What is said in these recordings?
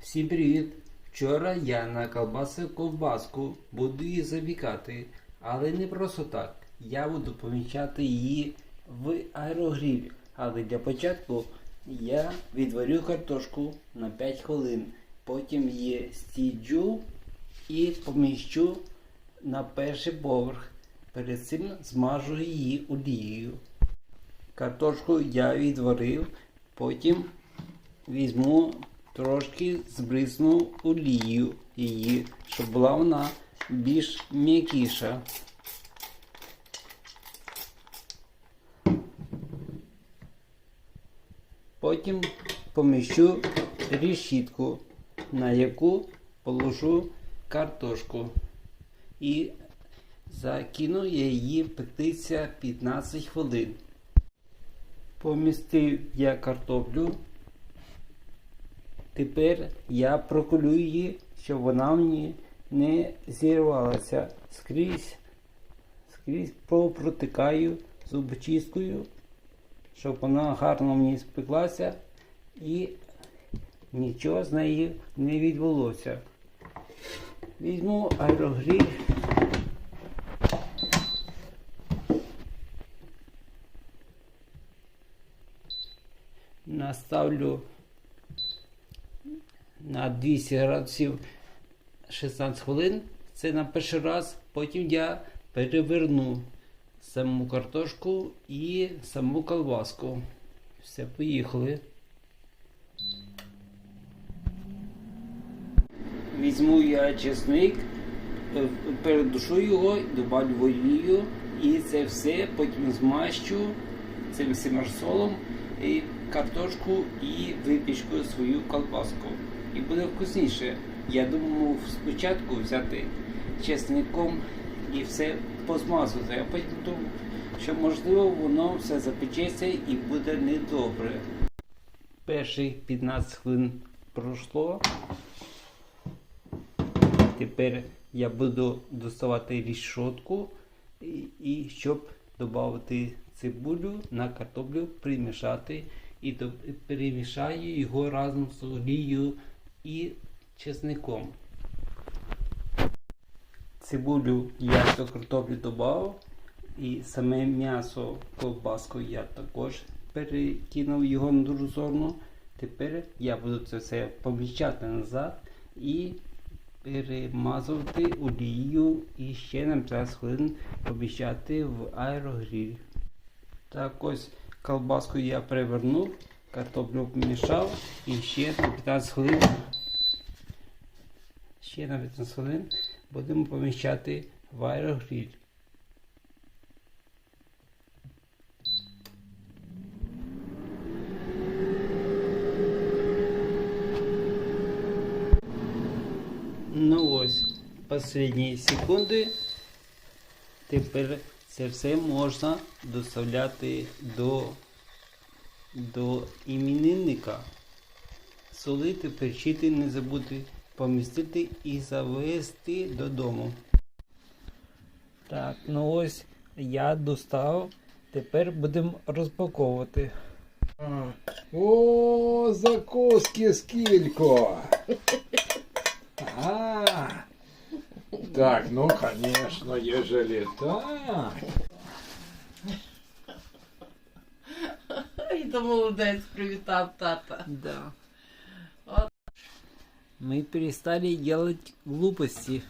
Всім привіт! Вчора я наколбасив ковбаску, буду її запікати, але не просто так. Я буду поміщати її в аерогріль. Але для початку я відварю картошку на 5 хвилин. Потім її стіджу і поміщу на перший поверх. Перед цим змажу її олією. Картошку я відварив, потім візьму трошки збризну олію її, щоб була вона більш м'якіша. Потім поміщу решітку, на яку положу картошку. І закину я її пектися 15 хвилин. Помістив я картоплю. Тепер я проколю її, щоб вона мені не зірвалася. Скрізь, скрізь протикаю зубочисткою, щоб вона гарно мені спеклася і нічого з неї не відбулося. Візьму аерогріль. Наставлю на 200 градусів 16 хвилин. Це на перший раз. Потім я переверну саму картошку і саму колбаску. Все, поїхали. Візьму я чесник, е, передушу його, добавлю олію і це все потім змащу цим всім і картошку і випічку свою колбаску. І буде вкусніше. Я думав спочатку взяти чесником і все позмазувати, а потім думав, що можливо воно все запечеться і буде недобре. Перших 15 хвилин пройшло. Тепер я буду доставати рішотку і, і щоб додати цибулю на картоплю, примішати і до, перемішаю його разом з олією і чесником. Цибулю я до картоплі додав і саме м'ясо ковбаску я також перекинув його на другу сторону. Тепер я буду це все поміщати назад і перемазувати олією і ще на 15 хвилин поміщати в аерогріль. Так ось колбаску я перевернув, картоплю помішав і ще на 15 хвилин ще на 15 хвилин будемо поміщати в аерогріль. Ну ось, останні секунди. Тепер це все можна доставляти до, до іменинника. Солити, перчити, не забути помістити і завести додому. Так, ну ось я достав. Тепер будемо розпаковувати. О, закуски скілько. А, так, ну, конечно, ежели так. то молодець привітав тата. Да. От. Мы перестали делать глупости.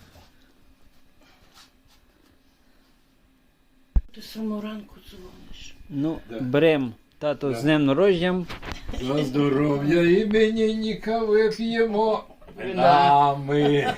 Ти саму ранку дзвониш. Ну, Да. берем тато з Да. днем народження. За здоров'я іменинника вип'ємо. Да. А ми.